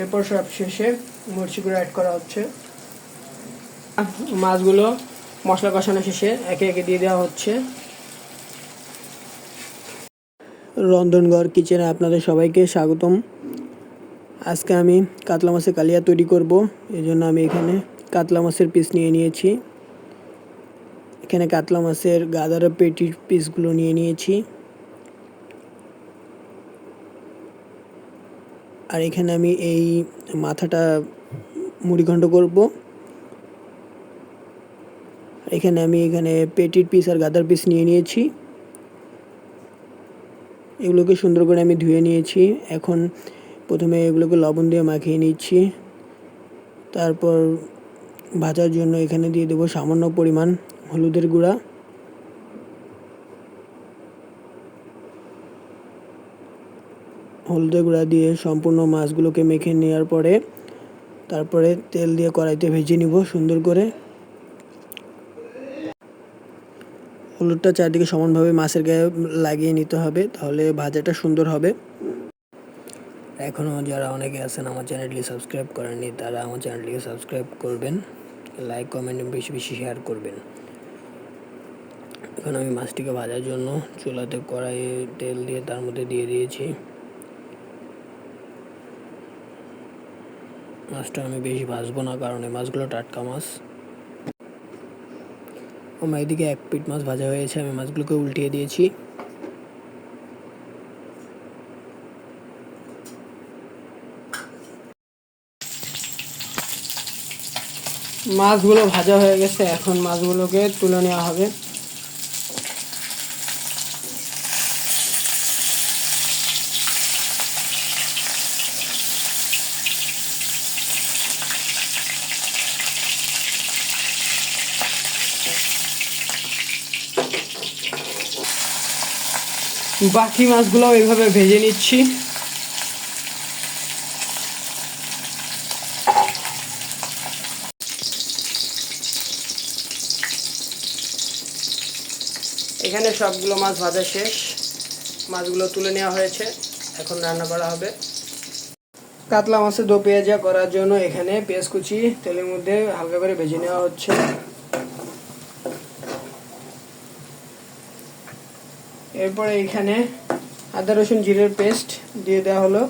এরপর সব শেষে মরিচি গুঁড়ো অ্যাড করা হচ্ছে। মাছগুলো মশলা কষানো শেষে একে একে দিয়ে দেওয়া হচ্ছে। রন্ধনগড় কিচেনে আপনাদের সবাইকে স্বাগতম। আজকে আমি কাতলা মাছের কালিয়া তৈরি করব। এই জন্য আমি এখানে কাতলা মাছের পিস নিয়ে নিয়েছি। এখানে কাতলা মাছের গাদার পেটির পিসগুলো নিয়ে নিয়েছি। আর এখানে আমি এই মাথাটা মুড়িঘণ্ট করব। এখানে আমি এখানে পেটির পিস আর গাদার পিস নিয়ে নিয়েছি। এগুলোকে সুন্দর করে আমি ধুয়ে নিয়েছি। এখন প্রথমে এগুলোকে লবণ দিয়ে মাখিয়ে নিচ্ছি। তারপর ভাজার জন্য এখানে দিয়ে দেবো সামান্য পরিমাণ হলুদের গুঁড়া। হলুদের গুঁড়া দিয়ে সম্পূর্ণ মাছগুলোকে মেখে নেওয়ার পরে তারপরে তেল দিয়ে কড়াইতে ভেজে নিব সুন্দর করে। হলুদটা চারদিকে সমানভাবে মাছের গায়ে লাগিয়ে নিতে হবে, তাহলে ভাজাটা সুন্দর হবে। এখনও যারা অনেকে আছেন আমার চ্যানেলটি সাবস্ক্রাইব করেননি, তারা আমার চ্যানেলটিকে সাবস্ক্রাইব করবেন, লাইক, কমেন্ট বেশি বেশি শেয়ার করবেন। এখন আমি মাছটিকে ভাজার জন্য চুলাতে কড়াইয়ে তেল দিয়ে তার মধ্যে দিয়ে দিয়েছি। মাছটা আমি বেশি ভাজবো না, কারণ এই মাছগুলো টাটকা মাছ। আমার এদিকে এক পিট মাছ ভাজা হয়েছে, আমি মাছগুলোকে উল্টিয়ে দিয়েছি। মাছগুলো ভাজা হয়ে গেছে, এখন মাছগুলোকে তুলে নেওয়া হবে। বাকি মাছগুলো এইভাবে ভেজে নিচ্ছি। এখানে সবগুলো মাছ ভাজা শেষ। মাছগুলো তুলে নেওয়া হয়েছে। এখন রান্না করা হবে। কাতলা মাছের দো পেঁয়াজা করার জন্য এখানে পেঁয়াজ কুচি, তেলের মধ্যে হালকা করে ভেজে নেওয়া হচ্ছে। এরপরে এখানে আদা, রসুন, জিরের পেস্ট দিয়ে দেওয়া হলো।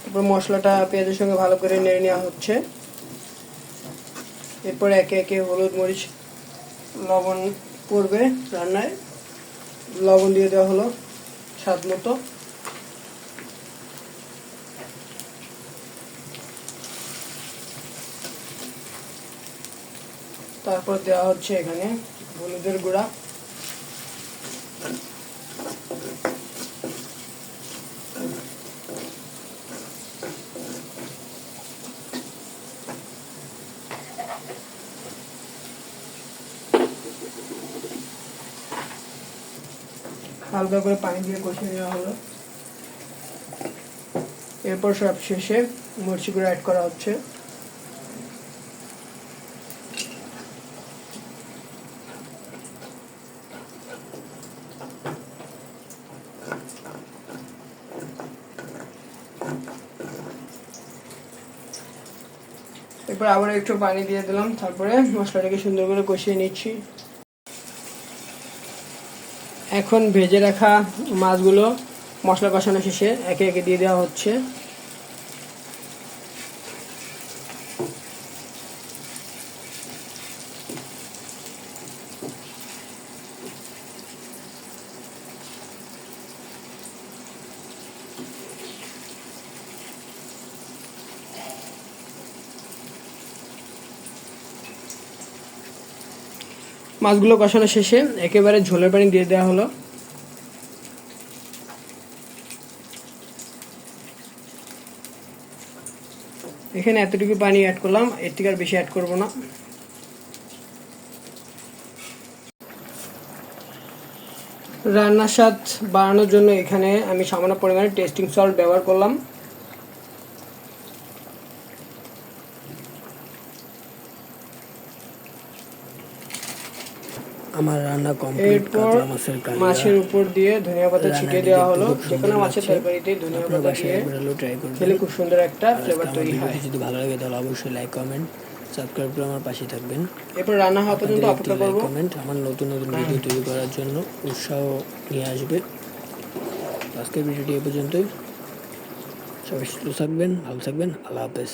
তারপর মশলাটা পেঁয়াজের সঙ্গে ভালো করে নেড়ে নেওয়া হচ্ছে। এরপরে একে একে হলুদ, মরিচ, লবণ পড়বে রান্নায়। লবণ দিয়ে দেওয়া হলো স্বাদ মতো। তারপর দেওয়া হচ্ছে এখানে হলুদের গুঁড়া। হালকা করে পানি দিয়ে কষিয়ে নেওয়া হলো। এরপর সব শেষে মরিচি গুঁড়ো অ্যাড করা হচ্ছে। এরপর আবার একটু পানি দিয়ে দিলাম, তারপরে মশলাটাকে সুন্দর করে কষিয়ে নিচ্ছি। এখন ভেজে রাখা মাছগুলো মশলা কষানো শেষে একে একে দিয়ে দেওয়া হচ্ছে। মাছগুলো কষানো শেষে একেবারে ঝোলের পানি দিয়ে দেওয়া হলো। এখানে এতটুকু পানি অ্যাড করলাম, এর থেকে আর বেশি অ্যাড করব না। রান্নার স্বাদ বাড়ানোর জন্য এখানে আমি সামান্য পরিমাণে টেস্টিং সল্ট ব্যবহার করলাম। আমার রান্না কমপ্লিট কাতলা মাছের কালিয়া মাছের উপর দিয়ে ধনিয়া পাতা ছিটিয়ে দেওয়া হলো। খুব যে কোনো মাছের তরকারিতে ধনিয়া পাতা দিয়ে ট্রাই করবেন। খেলে খুব সুন্দর একটা ফ্লেভার তৈরি হয়। যদি ভালো লাগে তাহলে অবশ্যই লাইক কমেন্ট সাবস্ক্রাইব করে আমার পাশে থাকবেন। এরপর রান্না হওয়া পর্যন্ত অপেক্ষা করব। কমেন্ট আমার নতুন নতুন ভিডিও তৈরি করার জন্য উৎসাহ নিয়ে আসবে। আজকের ভিডিওটি এ পর্যন্তই। সবাই সুস্থ থাকবেন ভালো থাকবেন আল্লাহ হাফেজ।